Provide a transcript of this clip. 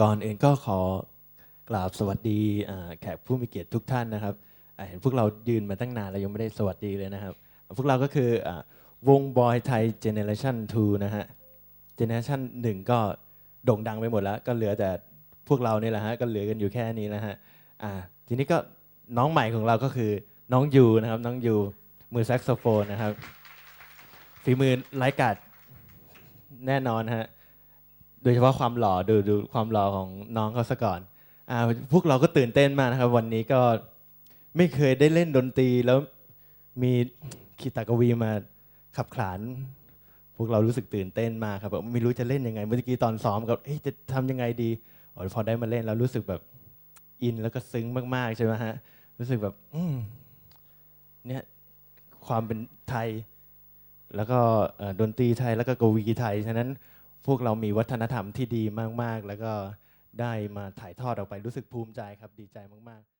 ก่อนอื่นก็ขอกราบสวัสดีแขกผู้มีเกียรติทุกท่านนะครับเห็นพวกเรายืนมาตั้งนานแล้วยังไม่ได้สวัสดีเลยนะครับ พวกเราก็คืออวงบอยไทยเจเนอเรชัน2นะฮะเจเนอเรชัน1ก็โด่งดังไปหมดแล้ว ก็เหลือแต่พวกเรานี่แหละฮะก็เหลือกันอยู่แค่นี้แล้วฮะทีนี้ก็น้องใหม่ของเราก็คือน้องยูนะครับน้องยูมือแซกโซโฟนนะครับฝีมือไร้กัดแน่นอนฮะ ดยเฉพาะความหล่อดูดูความหล่อของน้องเขาซะก่อนอ่าพวกเราก็ตื่นเต้นมากนะครับ วันนี้ก็ไม่เคยได้เล่นดนตรีแล้วมีคีตากวีมาขับขานพวกเรารู้สึกตื่นเต้นมากครับแบบไม่รู้จะเล่นยังไงเมื่อกี้ตอนซ้อมกับจะทำยังไงดีอพอได้มาเล่นแล้วรู้สึกแบบอินแล้วก็ซึ้งมากๆใช่ไหมฮะรู้สึกแบบอืเนี่ยความเป็นไทย แล้วก็ดนตรีไทยแล้วก็กวีไทยฉะนั้น พวกเรามีวัฒนธรรมที่ดีมาก ๆ แล้วก็ได้มาถ่ายทอดออกไปรู้สึกภูมิใจครับดีใจมาก ๆ